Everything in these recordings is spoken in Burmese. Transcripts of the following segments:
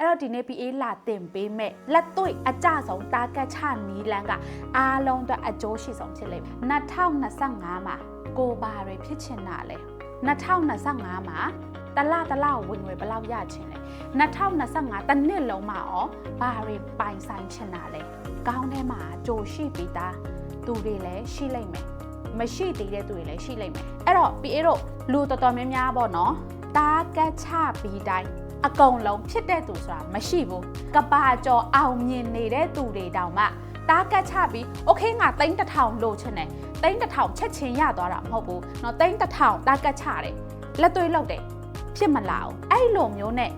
အဲ့တော့ဒီနေ့ PA လာတင်ပေးမဲ့လက်တွေ့အကြဆုံးတာကတ်ချနီလန်းကအားလုံးအတွက်အကျိုးရှိဆုံးဖြစ်လိမ့်မယ်2025မှာကိုဘာတွေဖြစ်ချင်တာလဲ2025မှာတလတလဝင်ငွေဘယ်လောက်ရချင်လဲ2025တစ်နှစ်လုံးမှာရောဘာတွေပိုင်ဆိုင်ချင်တာလဲကောင်းထဲမှာကြိုရှိပြီးသားသူတွေလည်းရှိလိမ့်မယ်မရှိသေးတဲ့သူတွေလည်းရှိလိမ့်မယ်အဲ့တော့ PA တို့လူတော်တော်များများပေါ့နော်တာကတ်ချပြီးတိုင်း အကုန်လုံးဖြစ်တဲ့သူဆိုတာမရှိဘူးကဘာကျော်အောင်မြင်နေတဲ့သူတွေတောင်မှတာကတ်ချပြီးโอเคငါသိန်းတစ်ထောင်လိုချင်တယ်သိန်းတစ်ထောင်ချက်ချင်းရသွားတာမဟုတ်ဘူးเนาะသိန်းတစ်ထောင်တာကတ်ချတယ်လက်သွေးလောက်တယ်ဖြစ်မလာအောင်အဲ့လိုမျိုးနဲ့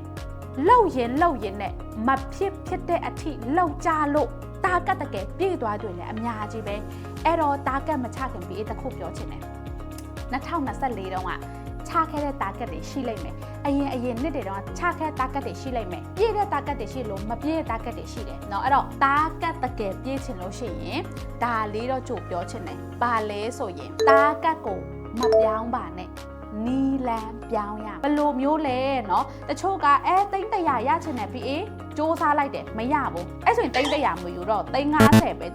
လှုပ်ရင်လှုပ်ရင်နဲ့မဖြစ်ဖြစ်တဲ့အထိလှုပ်ကြလို့တာကတ်တကယ်ပြေးသွားတယ်လေအများကြီးပဲအဲ့တော့တာကတ်မချခင်ပြီးတခုပြောချင်တယ်2024တုန်းက ချခဲ့တဲ့ target တွေရှိလိမ့်မယ်။အရင်အရင်နှစ်တွေတော့ချခဲ့ target တွေရှိလိမ့်မယ်။ပြည့်တဲ့ target တွေရှိလို့မပြည့်တဲ့ target တွေရှိတယ်เนาะအဲ့တော့ target တကယ်ပြည့်ချင်လို့ရှိရင်ဒါလေးတော့ကြိုပြောချင်တယ်။ဘာလဲဆိုရင် target ကိုမပြောင်းပါနဲ့။နီလန်ပြောင်းရဘယ်လိုမျိုးလဲเนาะတချို့ကအဲသိန်းတရာရချင်တယ် PA စူးစမ်းလိုက်တယ်မရဘူးအဲ့ဆိုရင်သိန်းတရာမယူတော့သိန်း90ပဲ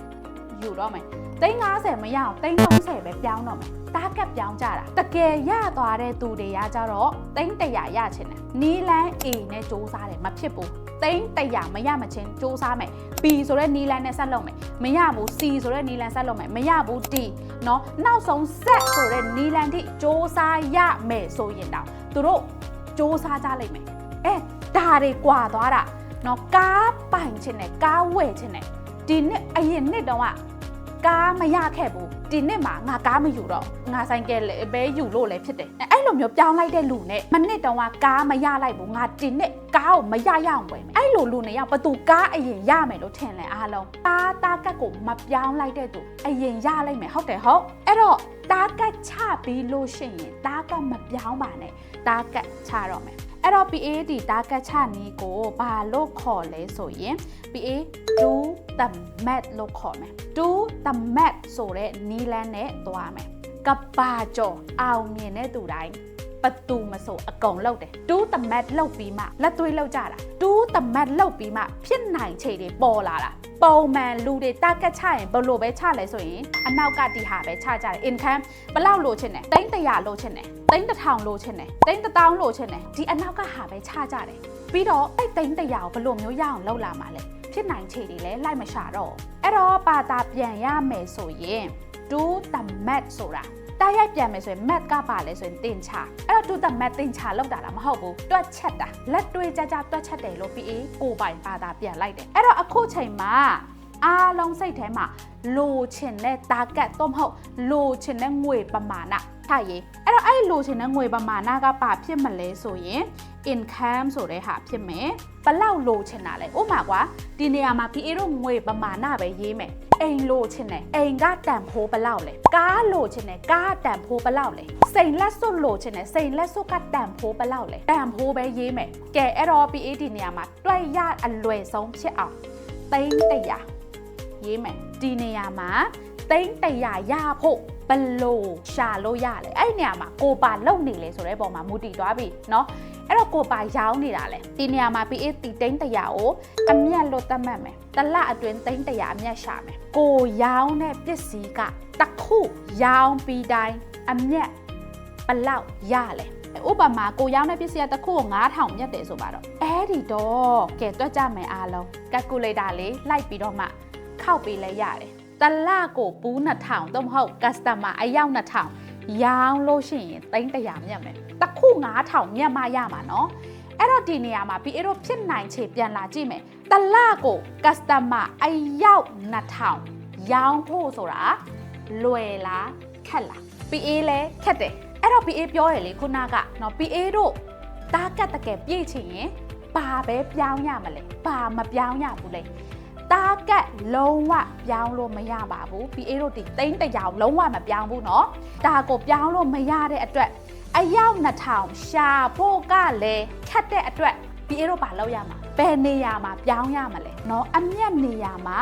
ယူတော့မယ် သိန်း90မရအောင်သိန်း30ပဲပြောင်းတော့မယ်တားကတ်ပြောင်းကြတာတကယ်ရသွားတဲ့သူတွေကကြတော့သိန်း100ရချင်တယ်နီလန်း A နဲ့စ조사တယ်မဖြစ်ဘူးသိန်း100မရမချင်းစ조사မယ် B ဆိုတဲ့နီလန်းနဲ့ဆက်လုပ်မယ်မရဘူး C ဆိုတဲ့နီလန်းဆက်လုပ်မယ်မရဘူး D เนาะနောက်ဆုံး Z ဆိုတဲ့နီလန်းထိစ조사ရမယ်ဆိုရင်တော့သူတို့စ조사ကြလိမ့်မယ်အဲဒါတွေကွာသွားတာเนาะကားပိုင်ချင်တယ်ကားဝယ်ချင်တယ်ဒီနှစ်အရင်နှစ်တုန်းက ကားမရခဲ့ဘူးဒီနှစ်မှာငါကားမယူတော့ငါဆိုင်ကယ်လည်းပဲယူလို့လည်းဖြစ်တယ်အဲ့လိုမျိုးပြောင်းလိုက်တဲ့လူနဲ့မနှစ်တုန်းကကားမရလိုက်ဘူးငါဒီနှစ်ကားကိုမရရအောင်ဝယ်မယ်အဲ့လိုလူနဲ့ရောက်ဘသူကားအရင်ရမယ်လို့ထင်လဲအားလုံးတားတားကတ်ကိုမပြောင်းလိုက်တဲ့သူအရင်ရလိုက်မယ်ဟုတ်တယ်ဟုတ်အဲ့တော့တားကတ်ချပြီးလို့ရှိရင်တားကတ်မပြောင်းပါနဲ့တားကတ်ချတော့မယ် အဲ့တော့ PAD တာကတ်ချနီကိုဘာလို့ခေါ်လဲဆိုရင် PA do the math လို့ခေါ်မယ် do the math ဆိုတဲ့နီလန်းနဲ့သွားမယ်ကပါကြော်အောင်မြင်တဲ့သူတိုင်းဘသူမဆိုအကုန်လောက်တယ်တူးတမတ်လောက်ပြီးမှလက်သွေးလောက်ကြတာတူးတမတ်လောက်ပြီးမှဖြစ်နိုင်ခြေတွေပေါ်လာတာပုံမှန်လူတွေတာကတ်ချရင်ဘလို့ပဲချလဲဆိုရင်အနောက်ကဒီဟာပဲချကြတယ် income ဘလောက်လိုချင်တယ်တိန်းတရာလိုချင်တယ် တိန်းတစ်ထောင်လိုချင်တယ်တိန်းတစ်တောင်းလိုချင်တယ်ဒီအနောက်ကဟာပဲချကြတယ်ပြီးတော့အဲ့တိန်းတရာကိုဘလို့မျိုးရအောင်လောက်လာမှာလဲဖြစ်နိုင်ခြေတွေလည်းလိုက်မရှာတော့အဲ့တော့ပါတာပြန်ရမယ်ဆိုရင် do the math ဆိုတာတားရိုက်ပြန်မယ်ဆိုရင် math ကပါလဲဆိုရင်တင်ချအဲ့တော့ do the math တင်ချလောက်တာလားမဟုတ်ဘူးတွက်ချက်တာလက်တွေးကြကြတွက်ချက်တယ်လို့ PA ကိုပိုင်ပါတာပြန်လိုက်တယ်အဲ့တော့အခုချိန်မှာ အားလုံးစိတ်ထဲမှာလိုချင်တဲ့ target တော့မဟုတ်လိုချင်တဲ့ငွေပမာဏထားရေးအဲ့တော့အဲ့လိုချင်တဲ့ငွေပမာဏကပါဖြစ်မလဲဆိုရင် income ဆိုတဲ့ဟာဖြစ်မယ်ဘလောက်လိုချင်တာလဲဥပမာကွာဒီနေရာမှာ PA တို့ငွေပမာဏပဲရေးမယ်အိမ်လိုချင်တယ်အိမ်ကတန်ဖိုးဘလောက်လဲကားလိုချင်တယ်ကားတန်ဖိုးဘလောက်လဲစိန်လက်စွပ်လိုချင်တယ်စိန်လက်စွပ်ကတန်ဖိုးဘလောက်လဲတန်ဖိုးပဲရေးမယ်ကဲအဲ့တော့ PA ဒီနေရာမှာတွက်ရအလွယ်ဆုံးဖြစ်အောင်သိန်းတ ရာရေးမယ်ဒီနေရာမှာသိန်းတရာရဖို့ဘလို့ရှာလို့ရလဲအဲ့ဒီနေရာမှာကိုပါလုံနေလေဆိုတဲ့ပုံမှာမူတည်သွားပြီเนาะအဲ့တော့ကိုပါရောင်းနေတာလေဒီနေရာမှာ PA တီတိန်းတရာကိုအမျက်လို့သတ်မှတ်မယ်တလအတွင်းသိန်းတရာအမျက်ရှာမယ်ကိုရောင်းတဲ့ပစ္စည်းကတစ်ခုရောင်းပြီးတိုင်းအမျက်ဘလောက်ရလဲဥပမာကိုရောင်းတဲ့ပစ္စည်းကတစ်ခုကို9000မြတ်တယ်ဆိုပါတော့အဲ့ဒီတော့ကဲတွက်ကြမယ်အားလုံး calculator လေးလိုက်ပြီးတော့မှ ခောက်ပေးလဲရတယ်တလကိုပူး2000တော့မဟုတ် customer အယောက်2000ရောင်းလို့ရှိရင်သိန်း100မြတ်မယ်တစ်ခု9000မြတ်မှရမှာနော်အဲ့တော့ဒီနေရာမှာပြီးအဲ့တော့ဖြစ်နိုင်ချေပြန်လာကြည့်မယ်တလကို customer အယောက်2000ရောင်းဖို့ဆိုတာလွယ်လားခက်လား PA လဲခက်တယ်အဲ့တော့ PA ပြောရလေခုနကနော် PA တို့တားကတ်တကယ်ပြည့်ချင်ရင်ဘာပဲပြောင်းရမလဲဘာမပြောင်းရဘူးလေ တားကတ်လုံးဝပြောင်းလို့မရပါဘူး PA တို့ဒီတိန်းတရာလုံးဝမပြောင်းဘူးเนาะဒါကိုပြောင်းလို့မရတဲ့အတွက်အယောက်2000ရှာဖို့ကလည်းခက်တဲ့အတွက် PA တို့ဘာလုပ်ရမှာဘယ်နေရာမှာပြောင်းရမလဲเนาะအမျက်နေရာမှာ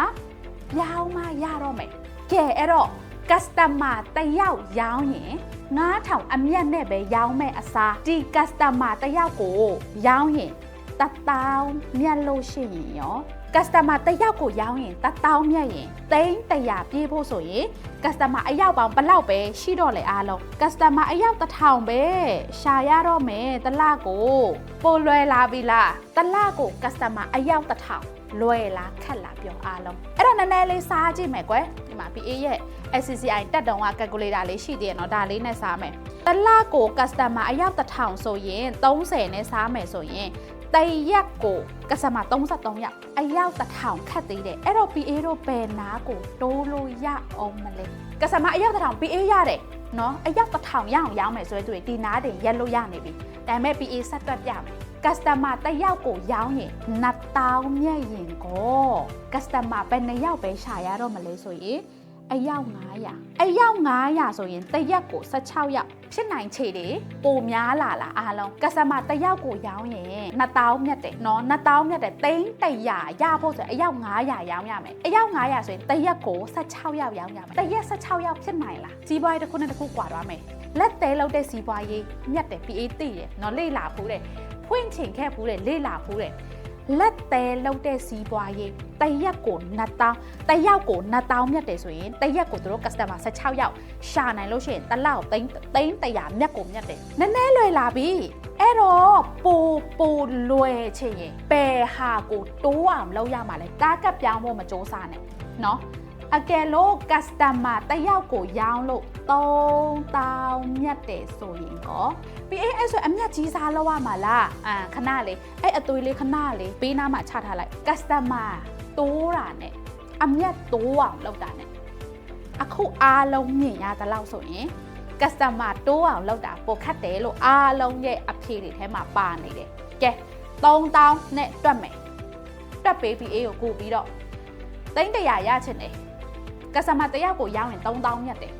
ပြောင်းမှရတော့မယ်ကဲအဲ့တော့ customer တယောက်ရောင်းရင်9000အမျက်နဲ့ပဲရောင်းမဲ့အစားဒီ customer တယောက်ကိုရောင်းရင် တတောင်းမြတ်လို့ရှိရင်ရော customer တယောက်ကိုရောင်းရင်တထောင်မြတ်ရင်သိန်း100ပြေးဖို့ဆိုရင် customer အယောက်ပေါင်းဘလောက်ပဲရှိတော့လဲအားလုံး customer အယောက်1000ပဲရှာရတော့မယ်တလကိုပိုလွယ်လာပြီလားတလကို customer အယောက်1000လွယ်လားခက်လားပြောအားလုံးအဲ့တော့နည်းနည်းလေးစားကြည့်မယ်ကွယ်ဒီမှာ PA ရဲ့ SCCI တက်တုံက calculator လေးရှိသေးတယ်နော်ဒါလေးနဲ့စားမယ်တလကို customer အယောက်1000ဆိုရင်30နဲ့စားမယ်ဆိုရင် တရက်ကိုကစမ33ရက်အယောက်တစ်ထောင်ခတ်သေးတယ်အဲ့တော့ PA တို့ဘယ်နာကိုတိုးလို့ရအောင်မလဲကစမအယောက်တစ်ထောင် PA ရတယ်နော်အယောက်တစ်ထောင်ရအောင်ရောင်းမယ်ဆိုရင်သူဒီနားတင်ရက်လို့ရနေပြီဒါပေမဲ့ PA ဆက်တွက်ပြမယ်ကစတမာတစ်ယောက်ကိုရောင်းရင်2000မြတ်ရင်ကိုကစတမာဘယ်နှစ်ယောက်ပဲရှာရတော့မလဲဆိုရင် အယောက်900အယောက်900ဆိုရင်တစ်ရက်ကို16ရက်ဖြစ်နိုင်ခြေတယ်ပိုများလာလားအားလုံးကစတမာတစ်ယောက်ကိုရောင်းရင်2000မြတ်တယ်နော်2000မြတ်တယ်သိန်း100ရဖို့ဆိုရင်အယောက်900ရောင်းရမယ်အယောက်900ဆိုရင်တစ်ရက်ကို16ရက်ရောင်းရမယ်တစ်ရက်16ရက်ဖြစ်နိုင်လားစီးပွားရေးတစ်ခုနဲ့တစ်ခုကွာသွားမယ်လက်သေးလောက်တဲ့စီးပွားရေးမြတ်တယ် PA သိတယ်နော်လေ့လာဖို့တဲ့ဖွင့်ချင်ခဲ့ဘူးတဲ့လေ့လာဘူးတဲ့ လက်သေးလောက်တဲ့စီးပွားရေးတရက်ကို2000တယောက်ကို2000မြတ်တယ်ဆိုရင်တရက်ကိုသူတို့ customer 16ယောက်ရှာနိုင်လို့ရှိရင်တစ်လောက်သိန်းသိန်း100မြတ်ကိုမြတ်တယ်နည်းနည်းလွယ်လာပြီအဲ့တော့ပိုပိုလွယ်ချင်ရင်ပယ်ဟာကိုတိုးအောင်လုပ်ရမှာလဲတားကပ်ပြောင်းဖို့မစ조사နဲ့เนาะ အကယ်လို့ customer တယောက်ကိုရောင်းလို့3000မြတ်တယ်ဆိုရင်ကော PAS ဆိုအမျက်ကြီးစားလောက်ရမှာလားအာခဏလေးအဲ့အသွေးလေးခဏလေးပေးနာမှာချထားလိုက် customer တိုးတာနဲ့အမျက်တိုးအောင်လုပ်တာနဲ့အခုအားလုံးမြင်ရသလောက်ဆိုရင် customer တိုးအောင်လုပ်တာပိုခတ်တယ်လို့အားလုံးရဲ့အဖြေတွေထဲမှာပါနေတယ်ကဲ3000နဲ့တွက်မယ်တွက်ပေး PA ကိုကူပြီးတော့သိန်း100ရချင်တယ် customer တယောက်ကိုရောင်းရင်3000မြတ်တယ်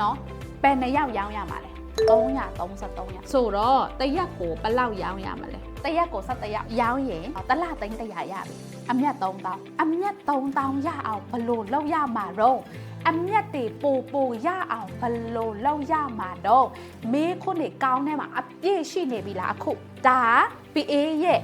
နော်ဘယ်နှစ်ယောက်ရောင်းရမှာလဲ333ရက်ဆိုတော့တရက်ကိုဘယ်လောက်ရောင်းရမှာလဲတရက်ကို7ရက်ရောင်းရင်တစ်လသိန်း100ရပြီအမြတ်3000အမြတ်3000ရအောင်ဘယ်လိုလုပ်ရမှာတော့အမြတ်တွေပိုပိုရအောင်ဘယ်လိုလုပ်ရမှာတော့မေးခွန်းတွေကောင်းထဲမှာအပြည့်ရှိနေပြီလားအခုဒါက PA ရဲ့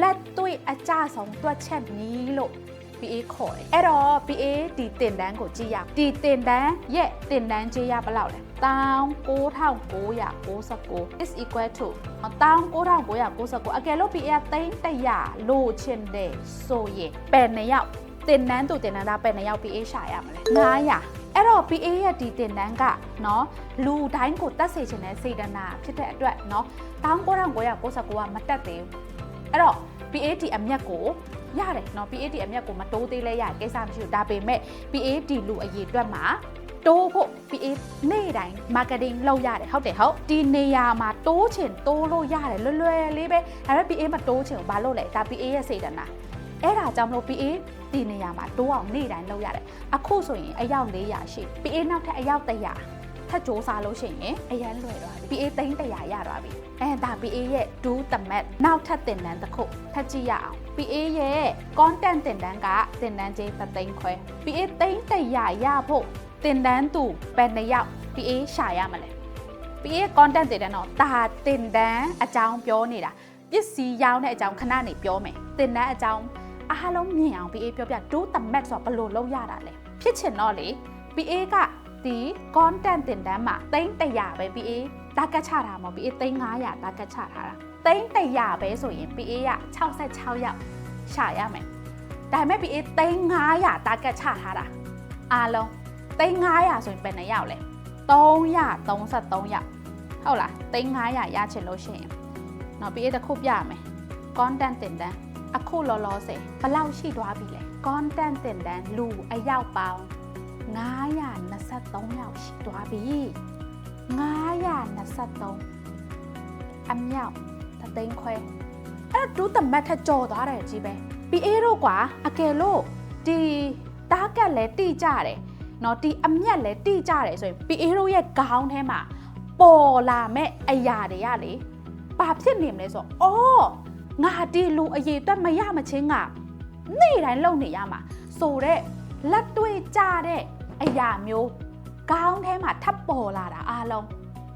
လက်တွေ့အကြဆုံးတွက်ချက်နီးလို့ PA ခေါ်တယ်အဲ့တော့ PA ဒီတင်တန်းကိုကြည့်ရအောင်ဒီတင်တန်းရဲ့တင်တန်းကြေးရဘယ်လောက်လဲ19999 is equal to 19999အကယ်လို့ PA ကသိန်း100လို့ချင်တယ်ဆိုရင်ပယ်နှစ်ယောက်တင်တန်းသူတင်တန်းသားပယ်နှစ်ယောက် PA ရှာရမလဲ900အဲ့တော့ PA ရဲ့ဒီတင်တန်းကเนาะလူတိုင်းကိုတတ်စေချင်တဲ့စေတနာဖြစ်တဲ့အတွက်เนาะ19999ကမတက်သေးဘူးအဲ့တော့ PAT အမျက်ကို ရတယ်เนาะ PAT အမျက်ကိုမတိုးသေးလဲရကိစ္စမရှိဘူးဒါပေမဲ့ PAT လူအရေးအတွက်မှာတိုးဖို့ PA နေ့တိုင်း marketing လုပ်ရတယ်ဟုတ်တယ်ဟုတ်ဒီနေရာမှာတိုးချင်တိုးလို့ရတယ်လွယ်လွယ်လေးပဲဒါပေမဲ့ PA မတိုးချင်ဘူးဘာလို့လဲဒါ PA ရဲ့စိတ်ဓာတ်နာအဲ့ဒါကြောင့်မလို့ PA ဒီနေရာမှာတိုးအောင်နေ့တိုင်းလုပ်ရတယ်အခုဆိုရင်အယောက်400ရှိ PA နောက်ထပ်အယောက်100 ထပ်စ조사လို့ရှိရင်အရန်လွယ်သွားပြီ PA သိန်း100ရသွားပြီအဲဒါ PA ရဲ့ do the math နောက်ထပ်သင်တန်းတစ်ခုထပ်ကြည့်ရအောင် PA ရဲ့ content သင်တန်းကသင်တန်းချင်း3သိန်းခွဲ PA သိန်း100ရဖို့သင်တန်းသူဘယ်နှစ်ယောက် PA ရှာရမလဲ PA content သင်တန်းတော့ဒါသင်တန်းအကြောင်းပြောနေတာပစ္စည်းရောင်းတဲ့အကြောင်းခဏနေပြောမယ်သင်တန်းအကြောင်းအားလုံးမြင်အောင် PA ပြောပြ do the math ဆိုတာဘယ်လိုလုပ်ရတာလဲဖြစ်ချင်တော့လေ PA က ဒီ content တင်တန်းမှာသိန်း100ပဲ PA တာကတ်ချတာမဟုတ် PA သိန်း900တာကတ်ချထားတာသိန်း100ပဲဆိုရင် PA က66ရောက်ရှာရမယ်ဒါပေမဲ့ PA သိန်း900တာကတ်ချထားတာအားလုံးသိန်း900ဆိုရင်ဘယ်နှရောက်လဲ333ရောက်ဟုတ်လားသိန်း900ရချင်လို့ရှိရင်နော် PA တစ်ခုပြမယ် content တင်တန်းအခုလောလောဆယ်ဘယ်လောက်ရှိသွားပြီလဲ content တင်တန်းလူအယောက်ပေါင်း 923ယောက်ရှိသွားပြီ923အမြောက်သသိန်းခွဲအဲ့ဒူးသမတ်ထကြော်သွားတယ်ကြီးပဲ PA တို့ကွာအကယ်လို့ဒီတားကက်လဲတိကြတယ်နော်ဒီအမျက်လဲတိကြတယ်ဆိုရင် PA တို့ရဲ့ခေါင်းထဲမှာပေါ်လာမဲ့အရာတွေကလေဘာဖြစ်နေမလဲဆိုတော့အော်ငါဒီလူအရေးအတွက်မရမချင်းကနေ့တိုင်းလုပ်နေရမှာဆိုတော့လက်တွေ့ကြတဲ့ အရာမျိုးခေါင်းထဲမှာထပ်ပေါ်လာတာအားလုံး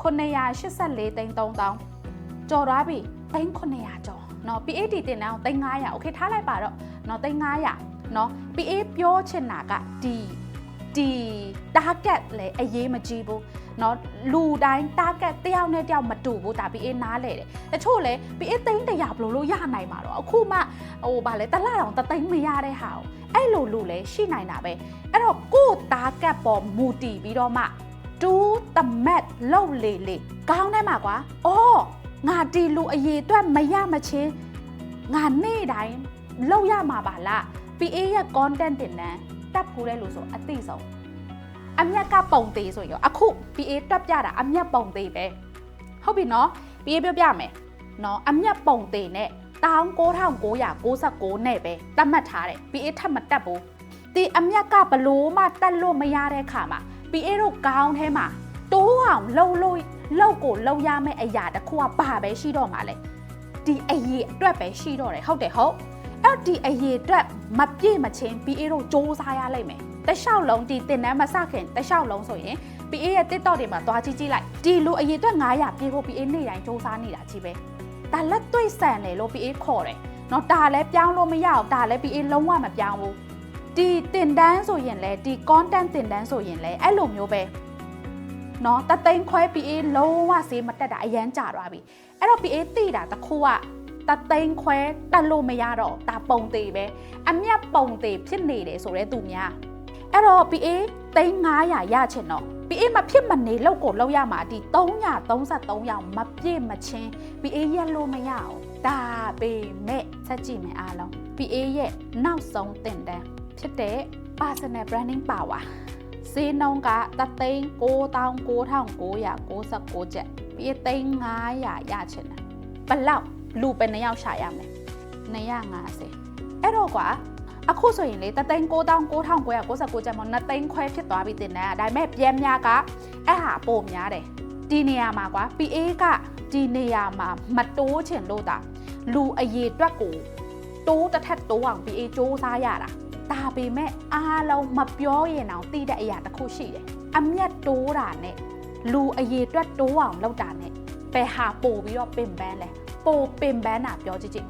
984သိန်း3000ကျော်သွားပြီသိန်း900ကျော် เนาะ PAD တင်တန်းကို3500 okay ထားလိုက်ပါတော့เนาะ3500เนาะ PA ပြောချင်တာကဒီဒီ target လေအရေးမကြီးဘူးเนาะလူတိုင်း target တယောက်နဲ့တယောက်မတူဘူးဒါ PA နားလေတယ်တချို့လေ PA သိန်းတရာဘယ်လိုလုပ်ရနိုင်မှာတော့အခုမှ ဟိုဗာလေတစ်လတောင်တသိန်းမရတဲ့ဟာကိုအဲ့လိုလူလေရှိနိုင်တာပဲအဲ့တော့ကို့ target ပေါ်မူတည်ပြီးတော့မှတူးတမက်လောက်လေလေကောင်းတယ်မှာကွာအော်ငါဒီလူအရေးအတွက်မရမချင်းငါနေ့တိုင်းလောက်ရမှာပါလား PA ရဲ့ content တင်နန်းတက်ဖို့တဲ့လို့ဆိုအသိဆုံးအမျက်ကပုံသေးဆိုရင်ရောအခု PA တွက်ပြတာအမျက်ပုံသေးပဲဟုတ်ပြီနော် PA ပြောပြမယ်နော်အမျက်ပုံသေးနဲ့ 19969နဲ့ပဲတတ်မှတ်ထားတယ် PA ထပ်မတက်ဘူးဒီအမျက်ကဘလို့မှတက်လို့မရတဲ့ခါမှာ PA တို့ကောင်းထဲမှာတိုးအောင်လှုပ်လို့လှုပ်ကိုလှုပ်ရမယ့်အရာတစ်ခုကဘာပဲရှိတော့မှာလဲဒီအရေးအတွက်ပဲရှိတော့တယ်ဟုတ်တယ်ဟုတ် အဲ့ဒီအရေးအတွက်မပြည့်မချင်း PA တို့စ조사ရလိမ့်မယ်တလျှောက်လုံးဒီတင်တန်းမစခင်တလျှောက်လုံးဆိုရင် PA ရဲ့ TikTok တွေမှာသွားကြည့်ကြည့်လိုက်ဒီလူအရေးအတွက်900ပြေဖို့ PA နေ့တိုင်းစ조사နေတာကြီးပဲ ဒါလက်တွေ့ဆန်တယ်လို့ PA ခေါ်တယ်နော်ဒါလည်းပြောင်းလို့မရအောင်ဒါလည်း PA လုံးဝမပြောင်းဘူးဒီတင်တန်းဆိုရင်လည်းဒီ content တင်တန်းဆိုရင်လည်းအဲ့လိုမျိုးပဲနော်တသိန်းခွဲ PA လုံးဝဈေးမတက်တာအရန်ကြာသွားပြီအဲ့တော့ PA တိတာတခုကတသိန်းခွဲတက်လို့မရတော့ဒါပုံသေးပဲအမျက်ပုံသေးဖြစ်နေတယ်ဆိုတဲ့သူများ အဲ့တော့ PA သိန်း900ရချင်တော့ PA မဖြစ်မနေလောက်ကိုလောက်ရမှာဒီ333ရောင်မပြည့်မချင်း PA ရက်လို့မရအောင်ဒါပေမဲ့ဆက်ကြည့်မယ်အားလုံး PA ရဲ့နောက်ဆုံးတင်တန်းဖြစ်တဲ့ personal branding power ဈေးနှုန်းကတသိန်း99,999ကျပ် PA သိန်း900ရချင်တယ်ဘလောက်လူပဲနှစ်ယောက်ရှာရမယ်250အဲ့တော့ကွာ အခုဆိုရင်လေတသိန်း99,999ကျပ်မနှစ်သိန်းခွဲဖြစ်သွားပြီတင်တယ်ဒါပေမဲ့ပြန်များကအဲ့ဟာပိုများတယ်ဒီနေရာမှာကွာ PA ကဒီနေရာမှာမတိုးချင်လို့တာလူအရေးတွက်ကိုတိုးတစ်ထက်တိုးအောင် PA စူးစမ်းရတာဒါပေမဲ့အားလုံးမပြောရင်တော့သိတဲ့အရာတစ်ခုရှိတယ်အမျက်တိုးတာနဲ့လူအရေးတွက်တိုးအောင်လုပ်တာနဲ့ဘယ်ဟာပို့ပြီးတော့ပင်ပန်းလဲပိုပင်ပန်းတာပြောကြည့်ကြည့်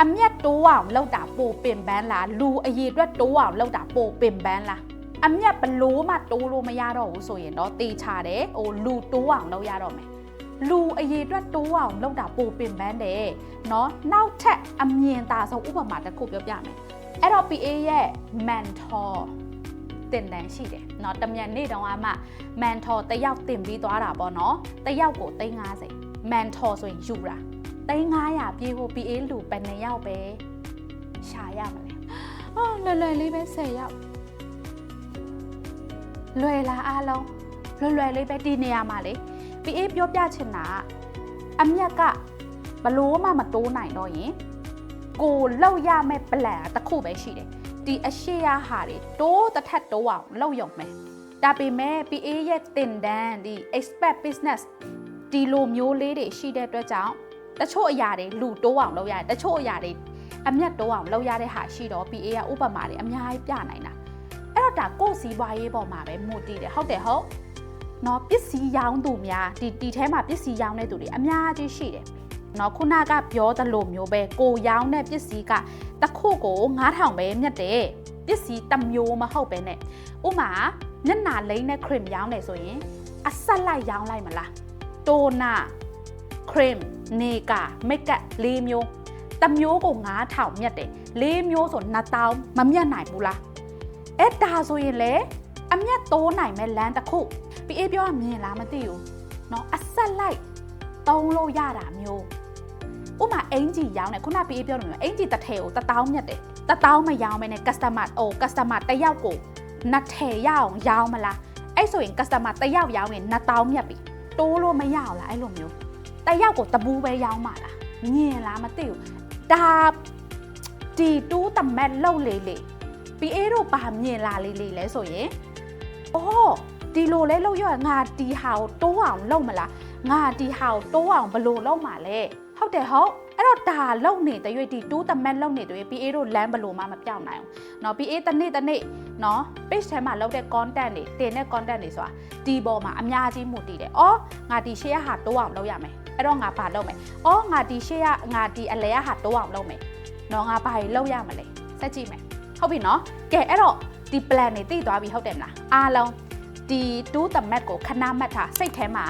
အမျက်တိုးအောင်လောက်တာပိုပင်ပန်းလားလူအရေအတွက်တိုးအောင်လောက်တာပိုပင်ပန်းလားအမျက်ဘလို့မှတိုးလို့မရတော့ဘူးဆိုရင်တော့တေချတယ်ဟိုလူတိုးအောင်လောက်ရတော့မယ်လူအရေအတွက်တိုးအောင်လောက်တာပိုပင်ပန်းတယ်เนาะနောက်ထပ်အမြင်သာဆုံးဥပမာတစ်ခုပြောပြမယ်အဲ့တော့ PA ရဲ့ mentor တင်တန်းရှိတယ်เนาะတမြန်နေ့တုန်းကမှ mentor တယောက်တင်ပြီးသွားတာပေါ့เนาะတယောက်ကို350 mentor ဆိုရင်ယူတာ 3500ပြေးဖို့ PA လူပဲနှစ်ယောက်ပဲရှာရမလဲအော်လွယ်လွယ်လေးပဲ10ယောက်လွယ်လားအားလုံးလွယ်လွယ်လေးပဲဒီနေရာမှာလေ PA ပြောပြချင်တာကအမြက်ကဘလို့မှမတိုးနိုင်တော့ရင်ကိုလောက်ရမဲ့ plan တစ်ခုပဲရှိတယ်ဒီအရှိရဟာတွေတိုးတစ်ထက်တိုးအောင်လောက်ရုံပဲဒါပေမဲ့ PA ရဲ့တင်တန်းဒီ expert business ဒီလိုမျိုးလေးတွေရှိတဲ့အတွက်ကြောင့် တချို့အရာတွေလူတိုးအောင်လုပ်ရတယ်တချို့အရာတွေအမျက်တိုးအောင်လုပ်ရတဲ့ဟာရှိတော့ PA ကဥပမာတွေအများကြီးပြနိုင်တာအဲ့တော့ဒါကိုယ်စီးပွားရေးပေါ်မှာပဲမူတည်တယ်ဟုတ်တယ်ဟုတ်နော်ပစ္စည်းရောင်းသူများဒီဒီထဲမှာပစ္စည်းရောင်းတဲ့သူတွေအများကြီးရှိတယ်နော်ခုနကပြောသလိုမျိုးပဲကိုရောင်းတဲ့ပစ္စည်းကတစ်ခုကို9000ပဲမြတ်တယ်ပစ္စည်းတစ်မျိုးမဟုတ်ပဲနဲ့ဥမာမျက်နှာလိမ့်တဲ့ခရင်ရောင်းတယ်ဆိုရင်အဆက်လိုက်ရောင်းလိုက်မလားတိုနာ cream နေကာမိတ်ကပ်၄မျိုးတစ်မျိုးကို9000မြတ်တယ်၄မျိုးဆို2000မမြတ်နိုင်ဘူးလားအဲ့ဒါဆိုရင်လေအမြတ်တိုးနိုင်မဲ့လမ်းတစ်ခုပြီးအေးပြောရမြင်လားမသိဘူးเนาะအဆက်လိုက်တုံးလို့ရတာမျိုးဥမာအင်ဂျီရောင်းတယ်ခုနပြီးအေးပြောတယ်မျိုးအင်ဂျီတစ်ထည်ကို1000မြတ်တယ်1000မရောင်းမဲနဲ့ customer ဟို customer တစ်ယောက်ကိုနှစ်ထည်ရအောင်ရောင်းမလားအဲ့ဆိုရင် customer တစ်ယောက်ရောင်းရင်2000မြတ်ပြီတိုးလို့မရအောင်လားအဲ့လိုမျိုး တယောက်ကိုတပူးပဲရောင်းပါလားမြင်လားမသိဘူးဒါဒီတူးတမက်လှုပ်လေလေပြီးအေးတို့ပါမြင်လာလေလေလဲဆိုရင်အော်ဒီလိုလဲလှုပ်ရငါဒီဟာကိုတိုးအောင်လှုပ်မလားငါဒီဟာကိုတိုးအောင်ဘလို့လှုပ်မှာလဲဟုတ်တယ်ဟုတ်အဲ့တော့ဒါလုံနေတဲ့ရွေးဒီတူးတမက်လုံနေတဲ့ရွေး PA တို့လမ်းဘလို့မှမပြောင်းနိုင်ဘူးเนาะ PA တစ်နေ့တစ်နေ့เนาะ page ထဲမှာလောက်တဲ့ content တွေတင်တဲ့ content တွေဆိုတာဒီပေါ်မှာအများကြီးမူတည်တယ်။အော်ငါဒီ share ဟာတိုးအောင်လုပ်ရမယ် အဲ့တော့ငါဘာလုပ်မလဲအော်ငါဒီရှေ့ကငါဒီအလဲကဟာတိုးအောင်လုပ်မယ်နော်ငါဘာကြီးလုပ်ရမလဲစက်ကြည့်မယ်ဟုတ်ပြီနော်ကဲအဲ့တော့ဒီ plan တွေသိသွားပြီဟုတ်တယ်မလားအားလုံးဒီ do the math ကိုခဏမှတ်ထားစိတ်ထဲမှာ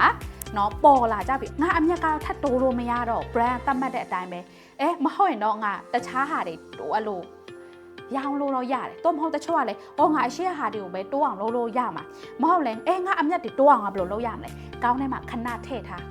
နော်ပေါ်လာကြပြီငါအမျက်ကတော့ထပ်တိုးလို့မရတော့ brand သတ်မှတ်တဲ့အတိုင်းပဲအဲမဟုတ်ရင်တော့ငါတခြားဟာတွေတိုးအဲ့လိုရောင်းလို့တော့ရတယ်။တော့မဟုတ်တချို့ကလည်းအော်ငါအရှိရဟာတွေကိုပဲတိုးအောင်လုပ်လို့ရမှာ။မဟုတ်လဲအဲငါအမျက်တွေတိုးအောင်ငါဘယ်လိုလုပ်ရမလဲ။ကောင်းထဲမှာခဏထည့်ထား